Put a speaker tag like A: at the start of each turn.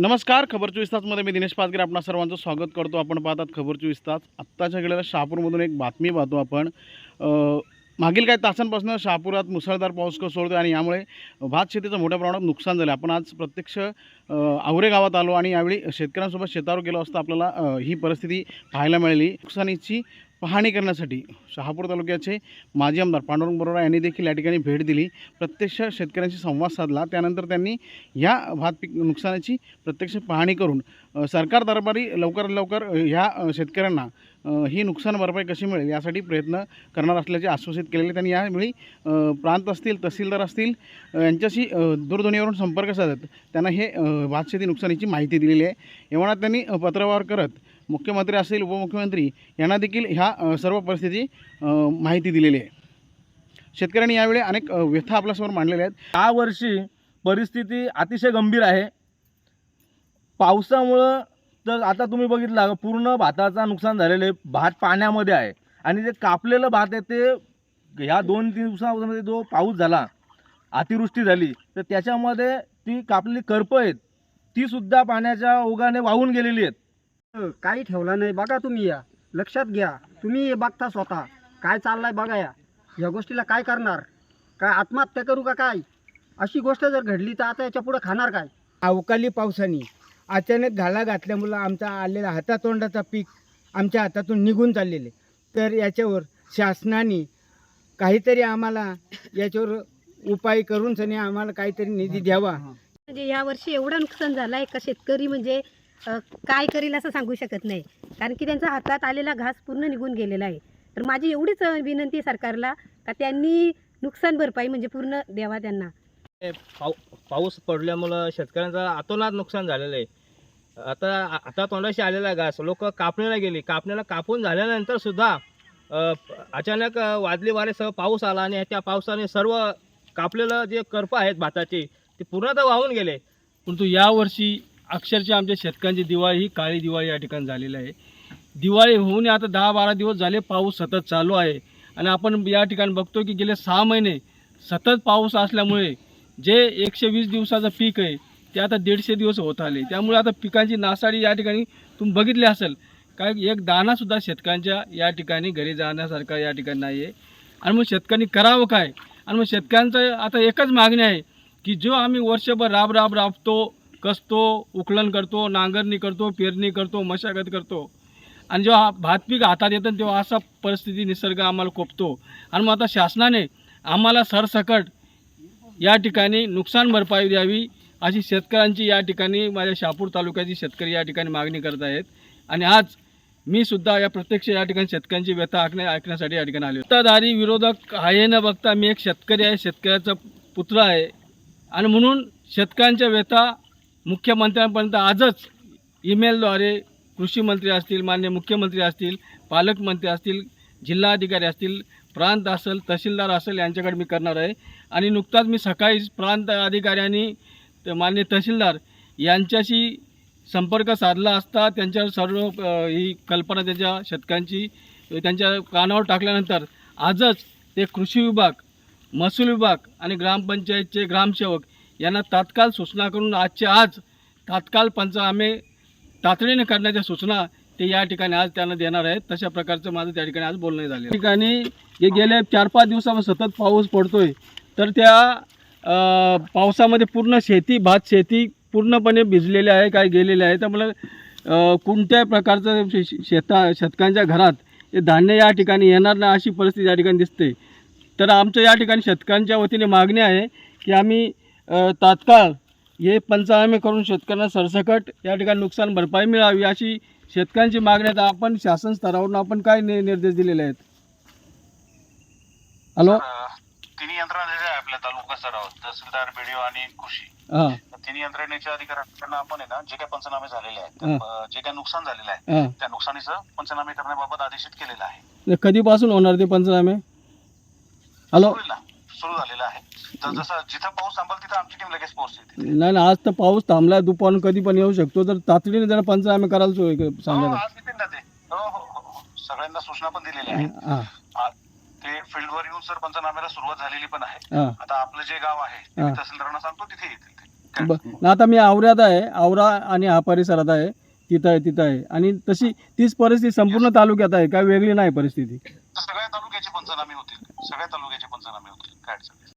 A: नमस्कार खबर चोवीस तासमध्ये मी दिनेश पाचगिरे आपणा सर्वांचं स्वागत करतो. आपण पाहतात खबर चोवीस तास आत्ताच्या गेलेल्या शहापूरमधून एक बातमी पाहतो आपण. मागील काही तासांपासून शहापुरात मुसळधार पाऊस कोसळतो आणि यामुळे भात शेतीचं मोठ्या प्रमाणात नुकसान झालं आपण आज प्रत्यक्ष आवरे गावात आलो आणि यावेळी शेतकऱ्यांसोबत शेतावर गेलो असता आपल्याला ही परिस्थिती पाहायला मिळाली. नुकसानीची पाहणी करण्यासाठी शहापूर तालुक्याचे माजी आमदार पांडुरंग बरोरा यांनी देखील या ठिकाणी भेट दिली. प्रत्यक्ष शेतकऱ्यांशी संवाद साधला. त्यानंतर त्यांनी या भात पीक नुकसानाची प्रत्यक्ष पाहणी करून सरकार दरबारी लवकरात लवकर ह्या शेतकऱ्यांना ही नुकसान भरपाई कशी मिळेल यासाठी प्रयत्न करणार असल्याचे आश्वासित केलेले त्यांनी. यावेळी प्रांत असतील तहसीलदार असतील यांच्याशी दूरध्वनीवरून संपर्क साधत त्यांना हे भातशेती नुकसानीची माहिती दिलेली आहे. एवढा त्यांनी पत्रव्यवहार करत मुख्यमंत्री असतील उपमुख्यमंत्री यांना देखील ह्या सर्व परिस्थिती माहिती दिलेली आहे. शेतकऱ्यांनी यावेळी अनेक व्यथा आपल्यासमोर मांडलेल्या आहेत.
B: यावर्षी परिस्थिती अतिशय गंभीर आहे. पावसामुळं तर आता तुम्ही बघितला पूर्ण भाताचा नुकसान झालेलं आहे भात पाण्यामध्ये आहे. आणि जे कापलेलं भात आहे ते ह्या दोन तीन दिवसामध्ये जो पाऊस झाला अतिवृष्टी झाली तर त्याच्यामध्ये ती कापलेली करपं आहेत तीसुद्धा पाण्याच्या ओघाने वाहून गेलेली आहेत.
C: काही ठेवलं नाही. बघा तुम्ही या. लक्षात घ्या. तुम्ही हे बघता स्वतः. काय चाललंय बघा या. या गोष्टीला काय करणार? काय आत्महत्या करू का काय? अशी गोष्ट जर घडली तर आता याच्यापुढे खाणार काय?
D: अवकाळी पावसाने अचानक घाला घातल्यामुळं आमचा आलेला हातातोंडाचा पीक आमच्या हातातून निघून चाललेले. तर याच्यावर शासनाने काहीतरी आम्हाला याच्यावर उपाय करून सनी आम्हाला काहीतरी निधी द्यावा.
E: म्हणजे या वर्षी एवढं नुकसान झालं आहे का शेतकरी? म्हणजे काय करील असं सांगू शकत नाही. कारण की त्यांच्या हातात आलेला घास पूर्ण निघून गेलेला आहे. तर माझी एवढीच विनंती आहे सरकारला का त्यांनी नुकसान भरपाई म्हणजे पूर्ण द्यावा त्यांना.
B: पाऊ पाऊस पडल्यामुळं शेतकऱ्यांचं अतोनात नुकसान झालेलं आहे. आता आता तोंडाशी आलेला घास लोक कापणीला गेली. कापणीला कापून झाल्यानंतर सुद्धा अचानक अ, वादळी वारेसह पाऊस आला आणि त्या पावसाने सर्व कापलेलं जे करपं आहेत भाताचे ते पूर्णतः वाहून गेले.
F: परंतु यावर्षी अक्षरशः आमच्या शेतकऱ्यांची दिवाळी ही काळी दिवाळी या ठिकाणी झालेली आहे. दिवाळी होऊन आता दहा बारा दिवस झाले पाऊस सतत चालू आहे. आणि आपण या ठिकाणी बघतो की गेले सहा महिने सतत पाऊस असल्यामुळे जे एकशे वीस दिवसाचं पीक आहे ते आता दीडशे दिवस होत आले. त्यामुळे आता पिकांची नासाडी या ठिकाणी तुम्ही बघितली असेल. काय एक दाणासुद्धा शेतकऱ्यांच्या या ठिकाणी घरी जाण्यासारखा या ठिकाणी नाही आहे आणि मग शेतकऱ्यांनी करावं काय? आणि मग शेतकऱ्यांचं आता एकच मागणी आहे की जो आम्ही वर्षभर राब राब राबतो कसतो उकलन करतो नांगरणी करतो पेरणी करतो मशागत करतो. आणि जेव्हा भात पीक हातात येतं तेव्हा असा परिस्थिती निसर्ग आम्हाला कोपतो. आणि मग आता शासनाने आम्हाला सरसकट या ठिकाणी नुकसान भरपाई द्यावी अशी शेतकऱ्यांची या ठिकाणी माझ्या शहापूर तालुक्याची शेतकरी या ठिकाणी मागणी करत आहेत. आणि आज मी सुद्धा या प्रत्यक्ष या ठिकाणी शेतकऱ्यांची व्यथा ऐकण्या ऐकण्यासाठी या ठिकाणी आले. सत्ताधारी विरोधक आहे न बघता मी एक शेतकरी आहे शेतकऱ्याचा पुत्र आहे. आणि म्हणून शेतकऱ्यांच्या व्यथा मुख्यमंत्र्यांपर्यंत आजच ईमेलद्वारे कृषी मंत्री असतील मान्य मुख्यमंत्री असतील पालकमंत्री असतील जिल्हाधिकारी असतील प्रांत असेल तहसीलदार असेल यांच्याकडे मी करणार आहे. आणि नुकताच मी सकाळी प्रांत अधिकाऱ्यांनी मान्य तहसीलदार यांच्याशी संपर्क साधला असता त्यांच्यावर सर्व ही कल्पना त्यांच्या शेतकऱ्यांची त्यांच्या कानावर टाकल्यानंतर आजच ते कृषी विभाग महसूल विभाग आणि ग्रामपंचायतचे ग्रामसेवक यांना तात्काळ सूचना करून आजच्या आज तात्काळ पंचनामे तातडीने करण्याच्या सूचना ते या ठिकाणी आज त्यांना देणार आहेत. तशा प्रकारचं माझं त्या ठिकाणी आज बोलणं झालं ठिकाणी हे गेल्या चार पाच दिवसापासून सतत पाऊस पडतोय तर त्या पावसामध्ये पूर्ण शेती भात शेती पूर्णपणे भिजलेली आहे काय गेलेले आहे. त्यामुळे कोणत्याही प्रकारचं शे- शेता शेतकऱ्यांच्या घरात हे धान्य या ठिकाणी येणार नाही अशी परिस्थिती या ठिकाणी दिसते. तर आमच्या या ठिकाणी शेतकऱ्यांच्या वतीने मागणी आहे की आम्ही तात्काळ हे पंचनामे करून शेतकऱ्यांना सरसकट या ठिकाणी नुकसान भरपाई मिळावी अशी शेतकऱ्यांची मागणी आहे. तर आपण शासन स्तरावरून आपण काय नि निर्देश दिलेले आहेत? हॅलो?
G: तिन्ही यंत्रणा ज्या आहे आपल्या तालुका स्तरावर तहसीलदार बीडीओ आणि कृषी.
F: हां.
G: तर तिन्ही यंत्रणेच्या अधिकाऱ्यांना आपण आहे ना जे काही पंचनामे झालेले आहेत
F: हा.
G: अं, जे काही नुकसान झालेलं आहे
F: हां.
G: त्या नुकसानीचं पंचनामे करण्याबाबत आदेशित केलेलं आहे.
F: कधीपासून होणार ते पंचनामे? हॅलो?
G: होईल ना सुरू झालेलं आहे. जसं जिथं पाऊस थांबल तिथं आमची टीम लगेच पोहोचते
F: नाही आज तर पाऊस थांबला दुपारून कधी पण येऊ शकतो. तर तातडीने जरा पंचनामे करायला सोय
G: हो
F: सांगा
G: आज येतील ना ते. हो हो हो हो. सगळ्यांना सूचना पण दिलेल्या आहेत
F: हां.
G: आ- ते फील्डवर येऊन सर पंचनाम्याला सुरुवात झालेली पण आहे.
F: हां.
G: आता आपलं जे गाव आहे ते
F: हा.
G: तहसीलदारांना सांगतो तिथे येतील ते.
F: ब- आता मी आवऱ्यात आहे. आवरा आणि हा परिसरात आहे. तिथं आहे तिथं आहे. आणि तशी तीच परिस्थिती संपूर्ण तालुक्यात आहे. काय वेगळी नाही परिस्थिती.
G: तर सगळ्या तालुक्याचे पंचनामे होतील. सगळ्या तालुक्याचे पंचनामे होतील. काय अडचण नाही.